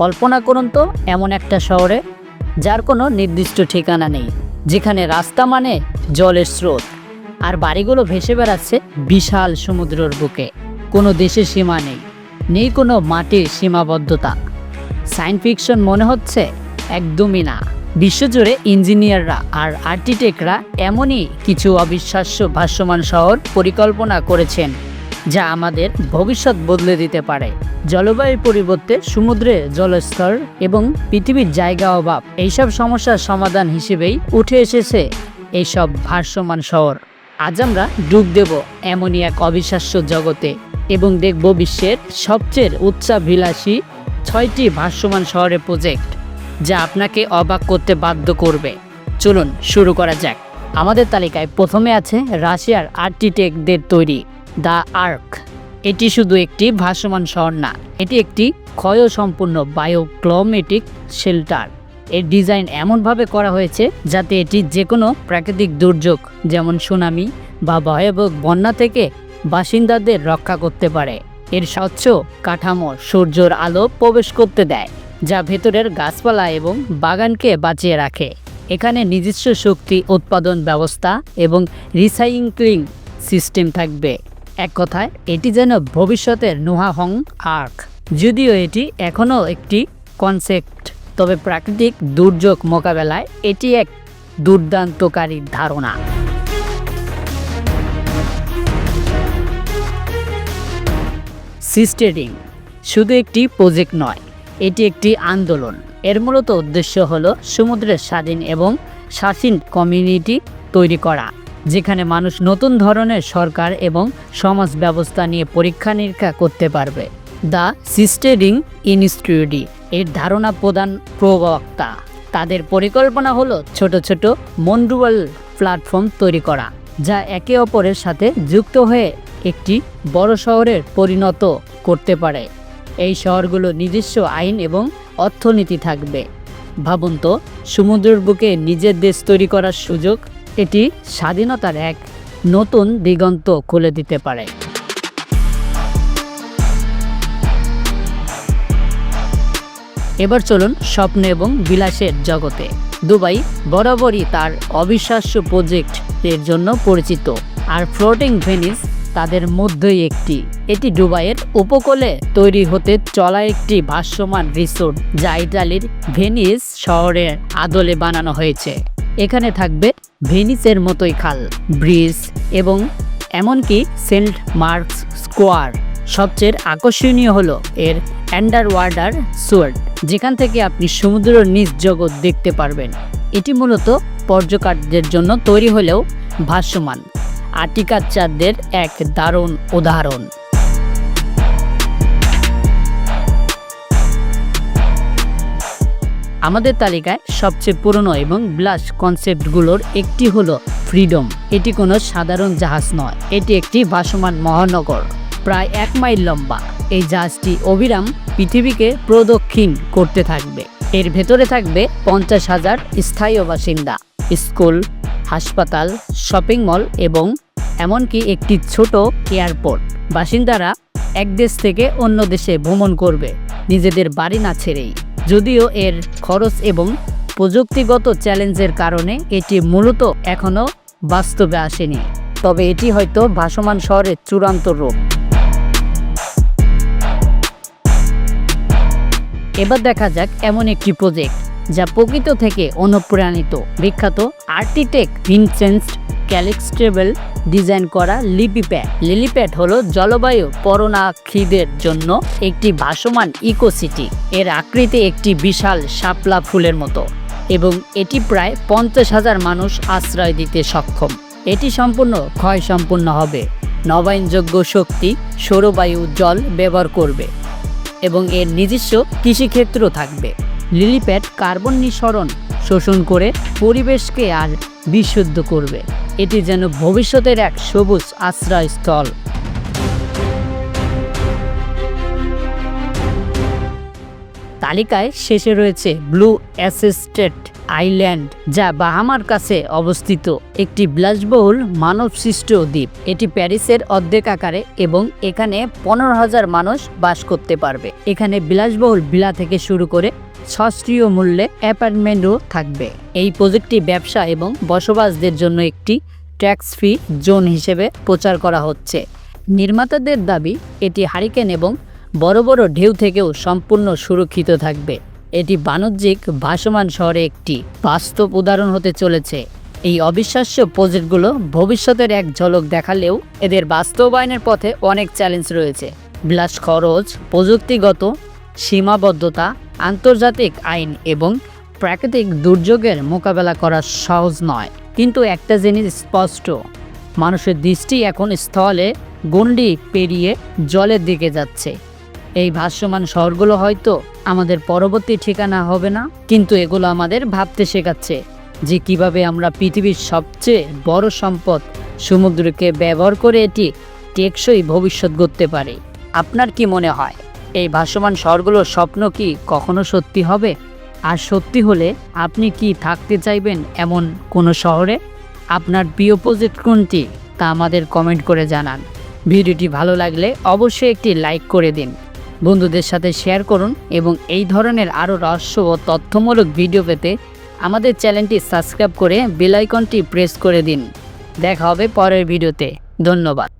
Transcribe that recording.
কল্পনা করুন তো এমন একটা শহরে যার কোনো নির্দিষ্ট ঠিকানা নেই, যেখানে রাস্তা মানে জলের স্রোত, আর বাড়িগুলো ভেসে বেড়াচ্ছে বিশাল সমুদ্রের বুকে। কোনো দেশের সীমা নেই নেই কোনো মাটির সীমাবদ্ধতা। সায়েন্স ফিকশন মনে হচ্ছে একদমই না। বিশ্বজুড়ে ইঞ্জিনিয়াররা আর আর্কিটেক্টরা এমনই কিছু অবিশ্বাস্য ভাষ্যমান শহর পরিকল্পনা করেছেন। যা আমাদের ভবিষ্যৎ বদলে দিতে পারে। জলবায়ু পরিবর্তে সমুদ্রে জলস্তর এবং পৃথিবীর জায়গা অভাব, এইসব সমস্যার সমাধান হিসেবেই উঠে এসেছে এইসব ভাষ্যমান শহর। আজ আমরা ডুব দেব এমনই এক অবিশ্বাস্য জগতে এবং দেখব বিশ্বের সবচেয়ে উচ্চাভিলাষী ছয়টি ভাষ্যমান শহরের প্রজেক্ট যা আপনাকে অবাক করতে বাধ্য করবে। চলুন শুরু করা যাক। আমাদের তালিকায় প্রথমে আছে রাশিয়ার আর্কিটেক্টদের তৈরি। The ark. এটি শুধু একটি ভাসমান শহর না, এটি একটি ক্ষয়সম্পূর্ণ বায়োক্লোমেটিক শেল্টার। এর ডিজাইন এমনভাবে করা হয়েছে যাতে এটি যে কোনো প্রাকৃতিক দুর্যোগ, যেমন সুনামি বা ভয়াবহ বন্যা থেকে বাসিন্দাদের রক্ষা করতে পারে। এর স্বচ্ছ কাঠামো সূর্যের আলো প্রবেশ করতে দেয়, যা ভেতরের গাছপালা এবং বাগানকে বাঁচিয়ে রাখে। এখানে নিজস্ব শক্তি উৎপাদন ব্যবস্থা এবং রিসাইক্লিং সিস্টেম থাকবে। এক কথায়, এটি যেন ভবিষ্যতের নোহাহং আর্ক। যদিও এটি এখনও একটি কনসেপ্ট, তবে প্রাকৃতিক দুর্যোগ মোকাবেলায় এটি এক দুর্দান্তকারী ধারণা। সিস্টেডিং শুধু একটি প্রজেক্ট নয়, এটি একটি আন্দোলন। এর মূলত উদ্দেশ্য হলো সমুদ্রের স্বাধীন এবং স্বাধীন কমিউনিটি তৈরি করা। যেখানে মানুষ নতুন ধরনের সরকার এবং সমাজ ব্যবস্থা নিয়ে পরীক্ষা নিরীক্ষা করতে পারবে। দ্য সিস্টেডিং ইনস্টিটিউটি এর ধারণা প্রদান প্রবক্তা। তাদের পরিকল্পনা হলো ছোট ছোট মন্ডুয়াল প্ল্যাটফর্ম তৈরি করা, যা একে অপরের সাথে যুক্ত হয়ে একটি বড় শহরের পরিণত করতে পারে। এই শহরগুলো নিজস্ব আইন এবং অর্থনীতি থাকবে। ভাবুন তো, সমুদ্রের বুকে নিজের দেশ তৈরি করার সুযোগ এটি স্বাধীনতার এক নতুন দিগন্ত খুলে দিতে পারে। এবার চলুন স্বপ্ন এবং বিলাসের জগতে। দুবাই বরাবরই তার অবিশ্বাস্য প্রজেক্ট এর জন্য পরিচিত। আর ফ্লোটিং ভেনিস তাদের মধ্যেই একটি। এটি দুবাইয়ের উপকূলে তৈরি হতে চলা একটি ভাষ্যমান রিসোর্ট, যা ইটালির ভেনিস শহরের আদলে বানানো হয়েছে। এখানে থাকবে ভেনিসের মতোই খাল, ব্রিজ এবং এমনকি সেন্ট মার্কস স্কোয়ার। সবচেয়ে আকর্ষণীয় হলো এর অ্যান্ডার ওয়ার্ডার সুয়ার্ড যেখান থেকে আপনি সমুদ্রের নিজ জগৎ দেখতে পারবেন। এটি মূলত পর্যটকদের জন্য তৈরি হলেও ভাষ্যমান আর্টিকালচারদের এক দারুণ উদাহরণ। আমাদের তালিকায় সবচেয়ে পুরনো এবং ব্লাশ কনসেপ্টগুলোর একটি হলো ফ্রিডম। এটি কোনো সাধারণ জাহাজ নয়, এটি একটি ভাসমান মহানগর, প্রায় এক মাইল লম্বা। এই জাহাজটি অবিরাম পৃথিবীকে প্রদক্ষিণ করতে থাকবে। এর ভেতরে থাকবে পঞ্চাশ হাজার স্থায়ী বাসিন্দা, স্কুল, হাসপাতাল, শপিং মল এবং এমনকি একটি ছোট এয়ারপোর্ট। বাসিন্দারা এক দেশ থেকে অন্য দেশে ভ্রমণ করবে, নিজেদের বাড়ি না ছেড়েই। যদিও এর খরচ এবং প্রযুক্তিগত চ্যালেঞ্জের কারণে এটি মূলত এখনও বাস্তবে আসেনি। তবে এটি হয়তো ভাসমান শহরের চূড়ান্ত রূপ। এবার দেখা যাক এমন একটি প্রজেক্ট যা প্রকৃত থেকে অনুপ্রাণিত। বিখ্যাত আর্কিটেক্ট ভিনসেন্স ক্যালিক্সটেবল ডিজাইন করা লিপিপ্যাড লিলিপ্যাড হলো জলবায়ু পরণাক্ষীদের জন্য একটি ভাসমান ইকোসিটি। এর আকৃতি একটি বিশাল শাপলা ফুলের মতো এবং এটি প্রায় পঞ্চাশ হাজার মানুষ আশ্রয় দিতে সক্ষম। এটি সম্পূর্ণ ক্ষয় সম্পূর্ণ হবে। নবায়নযোগ্য শক্তি সৌরবায়ু জল ব্যবহার করবে এবং এর নিজস্ব কৃষিক্ষেত্র থাকবে। লিলিপ্যাড কার্বন নিঃসরণ শোষণ করে পরিবেশকে আর বিশুদ্ধ করবে। এটি যেন ভবিষ্যতের এক সবুজ আশ্রয়স্থল। তালিকায় শেষে রয়েছে ব্লু অ্যাসিস্টেড আইল্যান্ড, যা বাহামার কাছে অবস্থিত। একটি বিলাসবহুল মানব সৃষ্ট দ্বীপ। এটি প্যারিসের অর্ধেক আকারে এবং এখানে পনেরো হাজার মানুষ বাস করতে পারবে। এখানে বিলাসবহুল বিলা থেকে শুরু করে সস্ত্রীয় মূল্যে অ্যাপার্টমেন্টও থাকবে। এই প্রজেক্টটি ব্যবসা এবং বসবাসদের জন্য একটি ট্যাক্স ফ্রি জোন হিসেবে প্রচার করা হচ্ছে। নির্মাতাদের দাবি, এটি হারিকেন এবং বড় বড় ঢেউ থেকেও সম্পূর্ণ সুরক্ষিত থাকবে। এটি বাণিজ্যিক ভাসমান শহরে একটি বাস্তব উদাহরণ হতে চলেছে। এই অবিশ্বাস্য প্রজেক্টগুলো ভবিষ্যতের এক ঝলক দেখালেও এদের বাস্তবায়নের পথে অনেক চ্যালেঞ্জ রয়েছে। বিলাস খরচ, প্রযুক্তিগত সীমাবদ্ধতা আন্তর্জাতিক আইন এবং প্রাকৃতিক দুর্যোগের মোকাবেলা করা সহজ নয়। কিন্তু একটা জিনিস স্পষ্ট, মানুষের দৃষ্টি এখন স্থলে গণ্ডি পেরিয়ে জলের দিকে যাচ্ছে। এই ভাষ্যমান শহরগুলো হয়তো আমাদের পরবর্তী ঠিকানা হবে না, কিন্তু এগুলো আমাদের ভাবতে শেখাচ্ছে যে কীভাবে আমরা পৃথিবীর সবচেয়ে বড় সম্পদ সমুদ্রকে ব্যবহার করে এটি টেকসই ভবিষ্যৎ গড়তে পারে। আপনার কি মনে হয়? এই ভাসমান শহরগুলোর স্বপ্ন কি কখনো সত্যি হবে? আর সত্যি হলে আপনি কি থাকতে চাইবেন এমন কোনো শহরে? আপনার প্রিয় প্রজেক্ট কোনটি? তা আমাদের কমেন্ট করে জানান। ভিডিওটি ভালো লাগলে অবশ্যই একটি লাইক করে দিন। বন্ধুদের সাথে শেয়ার করুন এবং এই ধরনের আরও রহস্য ও তথ্যমূলক ভিডিও পেতে আমাদের চ্যানেলটি সাবস্ক্রাইব করে বেল আইকনটি প্রেস করে দিন। দেখা হবে পরের ভিডিওতে। ধন্যবাদ।